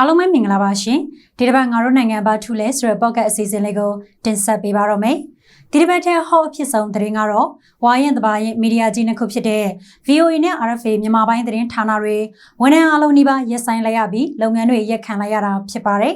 အားလုံးပဲမင်္ဂလာပါရှင်ဒီတစ်ပတ်ငါတို့နိုင်ငံဘာထူလဲဆိုတဲ့ podcast အစီအစဉ်လေးကိုတင်ဆက်ပေးပါတော့မယ်ဒီတစ်ပတ်ထဲဟောအဖြစ်ဆုံးသတင်းကတော့ဝါရင်တပါရင်မီဒီယာကြီးနှစ်ခုဖြစ်တဲ့ VOA နဲ့ RFA မြန်မာပိုင်းသတင်းဌာနတွေဝန်ထမ်းအားလုံးနှိပါရက်ဆိုင်လိုက်ရပြီးလုပ်ငန်းတွေရက်ခံလိုက်ရတာဖြစ်ပါတယ်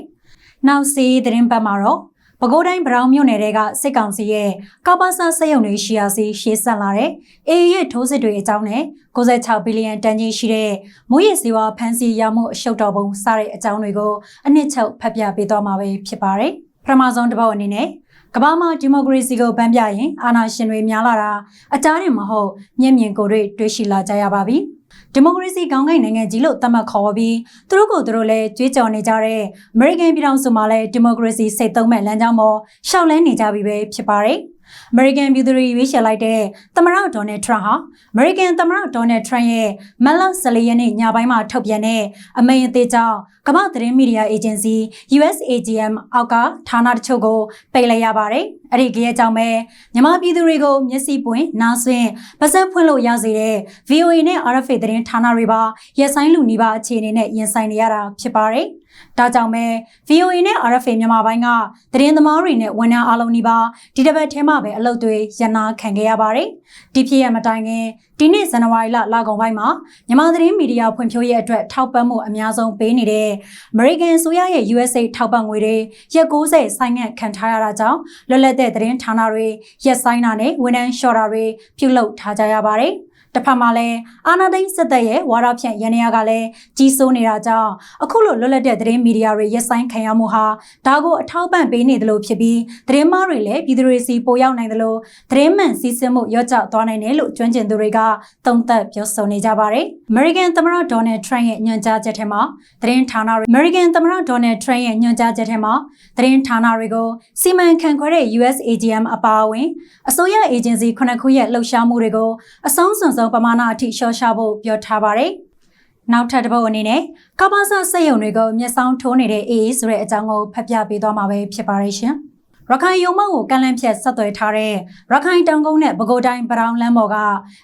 နောက်စီးသတင်းပတ်မှာတော့ ပဲခူးတိုင်းဗရောင်မြို့နယ်တွေကစစ်ကောင်စီရဲ့ကပ္ပစစက်ရုံတွေရှိရာစီရှေ့ဆက်လာတဲ့အေးရဲ့ထိုးစစ်တွေအကြောင်းနဲ့96ဘီလီယံတန်ကြီးရှိတဲ့မူရည်စီဝါဖန်စီရမှုအရှုပ်တော်ပုံစတဲ့အကြောင်းတွေကိုအနှစ်ချုပ်ဖတ်ပြပေးသွားမှာပဲဖြစ်ပါတယ်ပထမဆုံးတစ်ပုတ်အနေနဲ့ကမ္ဘာမှာဒီမိုကရေစီကိုဗန်းပြရင်အာဏာရှင်တွေများလာတာအကြမ်းတင်မဟုတ်မျက်မြင်ကိုယ်တွေ့တွေ့ရှိလာကြရပါပြီ။ ဒီမိုကရေစီခေါင်းကိုင်နိုင်ငံကြီးလို့သတ်မှတ်ခေါ်ပြီးသူတို့ကိုသူတို့လည်းကြွေးကြော်နေကြတဲ့ American ပြည်ထောင်စုမှာလည်းဒီမိုကရေစီစိတ်သုံးမဲ့လမ်းကြောင်းပေါ်ရှောက်လန်းနေကြပြီပဲဖြစ်ပါတယ်။ American ပြည်သူတွေရွေးချယ်လိုက်တဲ့သမ္မတဒေါ်နယ်ထရန့်ဟာ American သမ္မတဒေါ်နယ်ထရန့်ရဲ့မက်လ14ရက်နေ့ညပိုင်းမှာထုတ်ပြန်တဲ့အမိန့်အသေးကြောင့်ကမ္ဘာသတင်းမီဒီယာအေဂျင်စီ USAGM အောက်ကဌာနတချို့ကိုပိတ်လိုက်ရပါတယ်။အဲ့ဒီကြေးကြောင့်ပဲမြန်မာပြည်သူတွေကိုမျက်စိပွင့်နားဆွင့်ပါစက်ဖွင့်လို့ရစေတဲ့ VOA နဲ့ RFA သတင်းဌာနတွေပါရက်ဆိုင်လူနီးပါအခြေအနေနဲ့ရင်ဆိုင်နေရတာဖြစ်ပါတယ်။ ဒါကြောင့်ပဲ VOA နဲ့ RFA မြန်မာပိုင်းကသတင်းသမားတွေနဲ့ဝန်ထမ်းအားလုံးဒီပါဒီတစ်ပတ်ထဲမှာပဲအလုပ်တွေရနာခံခဲ့ရပါတယ်။ဒီဖြစ်ရမတိုင်ခင်ဒီနေ့ဇန်နဝါရီလလကုန်ပိုင်းမှာမြန်မာသတင်းမီဒီယာဖွံ့ဖြိုးရေးအတွက်ထောက်ပံ့မှုအများဆုံးပေးနေတဲ့ American ဆိုရရဲ့ USA ထောက်ပံ့ငွေတွေရက်60ဆိုင်းငံ့ခံထားရတာကြောင့်လွတ်လပ်တဲ့သတင်းဌာနတွေရက်ဆိုင်တာနဲ့ဝန်ထမ်းလျှော့တာတွေပြုလုပ်ထားကြရပါတယ်။ တစ်ဖက်မှာလည်းအာနာသိန်းစစ်တပ်ရဲ့ဝါဒဖြန့်ရန်ရာကလည်းကြီးစိုးနေတာကြောင့်အခုလိုလွတ်လပ်တဲ့သတင်းမီဒီယာတွေရက်ဆိုင်ခံရမှုဟာဒါကိုအထောက်ပံ့ပေးနေတယ်လို့ဖြစ်ပြီးသတင်းမားတွေလည်းပြည်သူတွေစီပိုရောက်နိုင်တယ်လို့သတင်းမှန်စီးဆင်းမှုရော့ကျသွားနိုင်တယ်လို့ကျွမ်းကျင်သူတွေကသုံးသပ်ပြောဆိုနေကြပါတယ်။ American သမ္မတဒေါ်နယ်ထရန့်ရဲ့ညွှန်ကြားချက်ထဲမှာသတင်းဌာနတွေ American သမ္မတဒေါ်နယ်ထရန့်ရဲ့ညွှန်ကြားချက်ထဲမှာသတင်းဌာနတွေကိုစီမံခန့်ခွဲတဲ့ USAGM အပါအဝင်အစိုးရအေဂျင်စီခုနှစ်ခုရဲ့လှုပ်ရှားမှုတွေကိုအဆုံးစွန်ဆုံးပမာဏအထိရှော့ချဖို့ပြောထားပါတယ်။နောက်ထပ်တစ်ပုတ်အနေနဲ့ကပ္ပစစက်ရုံတွေကိုမျက်စောင်းထိုးနေတဲ့ AA ဆိုတဲ့အကြောင်းကိုဖတ်ပြပေးသွားမှာပဲဖြစ်ပါတယ်ရှင်။ရခိုင်ယုံမောက်ကိုကန့်လန့်ဖြတ်ဆက်သွယ်ထားတဲ့ရခိုင်တောင်ကုန်းနဲ့ပဲခူးတိုင်းပရောင်လမ်းပေါ်က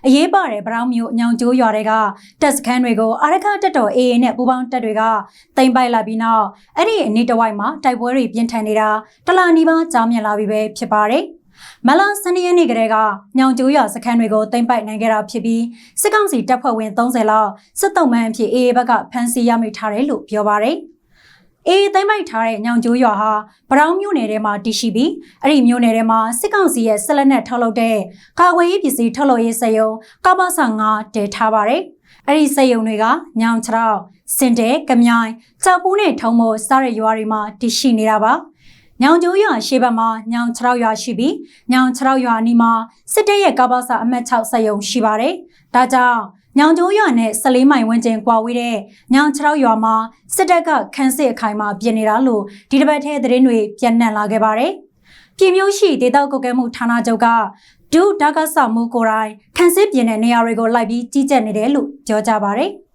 အရေးပါတဲ့ပရောင်မျိုးညောင်ကျိုးရွာတွေကတပ်စခန်းတွေကိုအာရခတက်တော် AA နဲ့ပူးပေါင်းတပ်တွေကတင်ပိုက်လာပြီးနောက်အဲ့ဒီအနီးတစ်ဝိုက်မှာတိုက်ပွဲတွေပြင်းထန်နေတာတလာနီးပါးကြားမြင်လာပြီးပဲဖြစ်ပါတယ် မလာစနေရက်နေ့ကတည်းကညောင်ကျိုးရွာစခန်းတွေကိုတင်ပိုက်နိုင်ခဲ့တာဖြစ်ပြီးစစ်ကောင်စီတပ်ဖွဲ့ဝင်30လောက်စစ်တုံးမှန်အဖြစ် AA ဘက်ကဖမ်းဆီးရမိထားတယ်လို့ပြောပါရယ်အေးသိမ့်ပိုက်ထားတဲ့ညောင်ကျိုးရွာဟာဗရောင်းမြို့နယ်ထဲမှာတည်ရှိပြီးအဲ့ဒီမြို့နယ်ထဲမှာစစ်ကောင်စီရဲ့ဆက်လက်နဲ့ထုတ်လုပ်တဲ့ကာကွယ်ရေးပစ္စည်းထုတ်လုပ်ရေးစက်ရုံကပ္ပဆာ9တည်ထားပါတယ်။အဲ့ဒီစက်ရုံတွေကညောင်ချောက်စင်တဲကမြိုင်ကြောက်ပူးနဲ့ထုံမို့စားတဲ့ရွာတွေမှာတည်ရှိနေတာပါ။ ညောင်ကျိုးရွာရှေ့ဘက်မှာညောင်6ရွာရှိပြီးညောင်6ရွာအနီးမှာစစ်တပ်ရဲ့ကပ္ပဆာအမှတ်6စက်ရုံရှိပါတယ်။ဒါကြောင့်ညောင်ကျိုးရွာနဲ့14မိုင်ဝန်းကျင်ကွာဝေးတဲ့ညောင်6ရွာမှာစစ်တပ်ကခန်းစစ်အခိုင်မှာပြင်နေတာလို့ဒီတစ်ပတ်ထဲသတင်းတွေပြန့်နှံ့လာခဲ့ပါတယ်။ပြည်မျိုးရှိဒေသကုတ်ကဲမှုဌာနချုပ်ကဒုဒါကဆမှုကိုရိုင်းခန်းစစ်ပြင်တဲ့နေရာတွေကိုလိုက်ပြီးကြီးကြပ်နေတယ်လို့ပြောကြပါတယ်။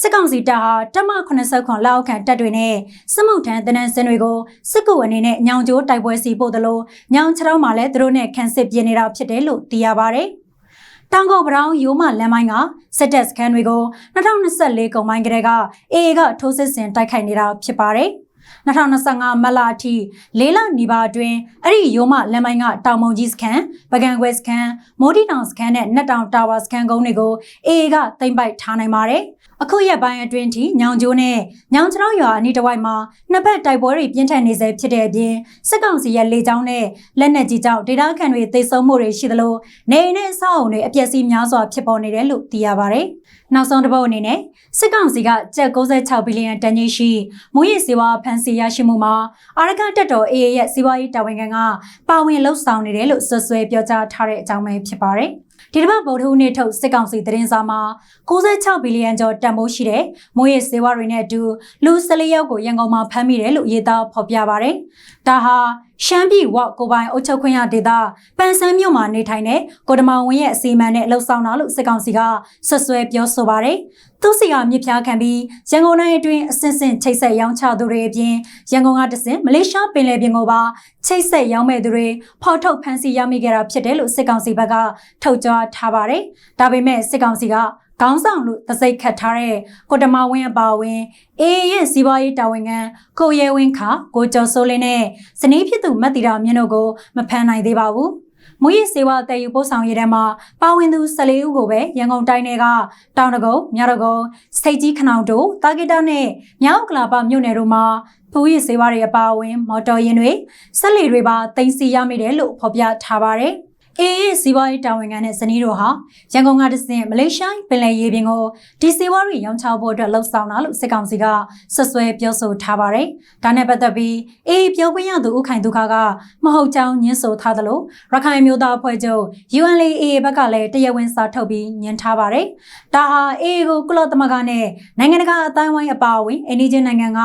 စစ်ကောင်စီတပ်ဟာတမ80ခွန်လောက်ခံတပ်တွေနဲ့စစ်မှုထမ်းတနန်းစင်တွေကိုစစ်ကူအနေနဲ့ညောင်ကျိုးတိုက်ပွဲစီပို့တယ်လို့ညောင်ချောင်းမှာလည်းသူတို့နဲ့ခန်းစစ်ပြင်နေတာဖြစ်တယ်လို့သိရပါတယ်။တောင်ကုတ်ပရောင်ရိုးမလမ်းပိုင်းကစစ်တပ်စခန်းတွေကို2024ကုန်ပိုင်းကတည်းက AA ကထိုးစစ်ဆင်တိုက်ခိုက်နေတာဖြစ်ပါတယ်။2025မတ်လအထိလေးလနီးပါးအတွင်းအဲ့ဒီရိုးမလမ်းပိုင်းကတောင်မုံကြီးစခန်းပကံခွဲစခန်းမိုးတီတောင်စခန်းနဲ့နက်တောင်တာဝါစခန်းကုန်းတွေကို AA ကတင်ပိုက်ထားနိုင်ပါတယ်။အခုရက်ပိုင်းအတွင်းထိညောင်ကျိုးနဲ့ညောင်ချောင်းရွာအနီးတစ်ဝိုက်မှာနှစ်ဖက်တိုက်ပွဲတွေပြင်းထန်နေစေဖြစ်တဲ့အပြင်စစ်ကောင်စီရဲ့လေကြောင်းနဲ့လက်နက်ကြီးကြောင့်ဒေသခံတွေသေဆုံးမှုတွေရှိသလိုနေအိမ်နဲ့အဆောက်အုံတွေအပျက်စီးများစွာဖြစ်ပေါ်နေတယ်လို့သိရပါဗျ။နောက်ဆုံးတစ်ပုတ်အနေနဲ့စစ်ကောင်စီကကျပ်66ဘီလီယံတန်ကြီးရှိမူရည်စေဝါဖန်စီရရှိမှုမှာအာရကတက်တော် AA ရဲ့စီးပွားရေးတာဝန်ခံကပါဝင်လှုပ်ဆောင်နေတယ်လို့ဆွဆွဲပြောကြားထားတဲ့အကြောင်းပဲဖြစ်ပါတယ်။ ဒီတစ်ပတ်ဗုဒ္ဓဟူးနေ့ထုတ်စစ်ကောင်စီသတင်းစာမှာ66ဘီလီယံကျော်တန်ဖိုးရှိတဲ့မိုးရေစေဝါတွေနဲ့အတူလူ14ယောက်ကိုရန်ကုန်မှာဖမ်းမိတယ်လို့ရေးသားဖော်ပြပါဗျ။ဒါဟာ ရှမ်းပြည်ဝကိုပိုင်အုပ်ချုပ်ခွင့်ရဒေသပန်ဆန်းမြို့မှာနေထိုင်တဲ့ကိုတမောင်ဝင်းရဲ့အစီအမံနဲ့လှုပ်ဆောင်တာလို့စစ်ကောင်စီကဆွဆွဲပြောဆိုပါရယ်သူစီကမြစ်ဖျားခံပြီးရန်ကုန်တိုင်းအတွင်းအဆင့်ဆင့်ချိတ်ဆက်ရောင်းချသူတွေအပြင်ရန်ကုန်ကတဆင့်မလေးရှားပင်လယ်ပြင်ကိုပါချိတ်ဆက်ရောင်းမဲ့သူတွေဖော်ထုတ်ဖမ်းဆီးရမိခဲ့တာဖြစ်တယ်လို့စစ်ကောင်စီဘက်ကထုတ်ကြွထားပါတယ်။ဒါပေမဲ့စစ်ကောင်စီက ခေါင်းဆောင်လို့သစိတ်ခတ်ထားတဲ့ကိုတမဝင်းအပါအဝင်အေးရဲ့စီးပွားရေးတာဝန်ခံကိုရဲဝင်းခါကိုကျော်စိုးလင်းနဲ့ဇနီးဖြစ်သူမတ်တီတာမြင့်တို့ကိုမဖမ်းနိုင်သေးပါဘူး။မူရစ်စေဝါတည်ယူပို့ဆောင်ရေးထဲမှာပါဝင်သူ14ဦးကိုပဲရန်ကုန်တိုင်းနယ်ကတောင်တကုန်းမြရကုန်းစိတ်ကြီးခနောင်တို့တာဂီတာနဲ့မြောက်ကလာပမြို့နယ်တို့မှာဖူးရစ်စေဝါတွေအပါအဝင် မော်တော်ယာဉ်တွေဆက်လီတွေပါတင်စီရမိတယ်လို့ဖော်ပြထားပါတယ်။ အေးစီးပွားရေးတာဝန်ခံတဲ့ဇနီးတို့ဟာရန်ကုန်ကတဆင့်မလေးရှားပင်လယ်ရေပြင်ကိုဒီစီးပွားရေးရောင်းချဖို့အတွက်လှုပ်ဆောင်တာလို့စစ်ကောင်စီကဆွဆွဲပြောဆိုထားပါတယ်။ဒါနဲ့ပတ်သက်ပြီးအေးပြောခွင့်ရသူဦးခိုင်ဒုက္ခကမဟုတ်ကြောင်းညင်းဆိုထားသလိုရခိုင်မျိုးသားအဖွဲ့ချုပ် UNLA ဘက်ကလည်းတရားဝင်စာထုတ်ပြီးညှင်းထားပါတယ်။ဒါဟာအေးကိုကုလသမဂ္ဂနဲ့နိုင်ငံတကာအတိုင်းဝိုင်းအပါအဝင်အိန္ဒိချင်းနိုင်ငံက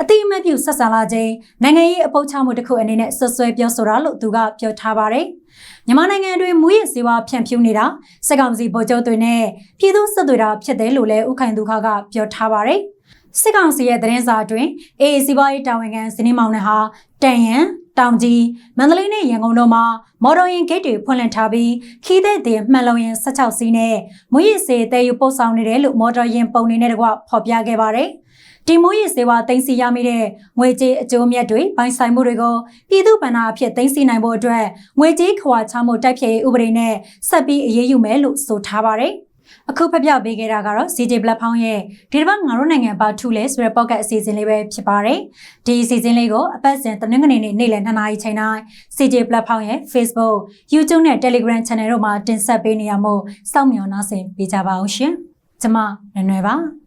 အတိအမှတ်ပြုဆက်ဆံလာခြင်းနိုင်ငံရေးအပုပ်ချမှုတစ်ခုအနေနဲ့ဆွဆွဲပြောဆိုတာလို့သူကပြောထားပါတယ်။ မြန်မာနိုင်ငံအတွင်းမူရစ်စေဝါဖြန့်ဖြူးနေတာစက်ကောင်စီဗိုလ်ချုပ်တွေနဲ့ပြည်သူစစ်တွေတာဖြစ်တယ်လို့လည်းဥခိုင်ဒုက္ခကပြောထားပါတယ်။စစ်ကောင်စီရဲ့သတင်းစာအတွင်းအေးစီပွားရေးတာဝန်ခံဇနီးမောင်နှံဟာတန်ရန်တောင်ကြီးမန္တလေးနဲ့ရန်ကုန်တို့မှာမော်တော်ယာဉ်ဂိတ်တွေဖွင့်လှစ်ထားပြီးခီးတဲ့တင်မှန်လုံရင်16စီးနဲ့မွေးရည်စေတဲယူပို့ဆောင်နေတယ်လို့မော်တော်ယာဉ်ပုံနေနဲ့တကွဖော်ပြခဲ့ပါတယ်။ ဒီမိုးရေးစေဝါတင်စီရမိတဲ့ငွေကြေးအကျိုးမြတ်တွေပိုင်ဆိုင်မှုတွေကိုပြည်သူ့ဗဏ္ဍာအဖြစ်တင်စီနိုင်ဖို့အတွက်ငွေကြေးခွာချမှုတိုက်ဖျက်ရေးဥပဒေနဲ့ဆက်ပြီးအရေးယူမယ်လို့ဆိုထားပါတယ်။အခုဖပြပေးခဲ့တာကတော့ CJ Platform ရဲ့ဒီတစ်ပတ်ငါတို့နိုင်ငံဘာထူလဲဆိုတဲ့ pocket အစီအစဉ်လေးပဲဖြစ်ပါတယ်။ဒီအစီအစဉ်လေးကိုအပတ်စဉ်တနင်္ဂနွေနေ့နေ့လယ်2နာရီချိန်တိုင်း CJ Platform ရဲ့ Facebook, YouTube နဲ့ Telegram Channel တို့မှာတင်ဆက်ပေးနေရမို့စောင့်မျှော်နှားဆင်ပေးကြပါအောင်ရှင်။ကျွန်မနွယ်နွယ်ပါ။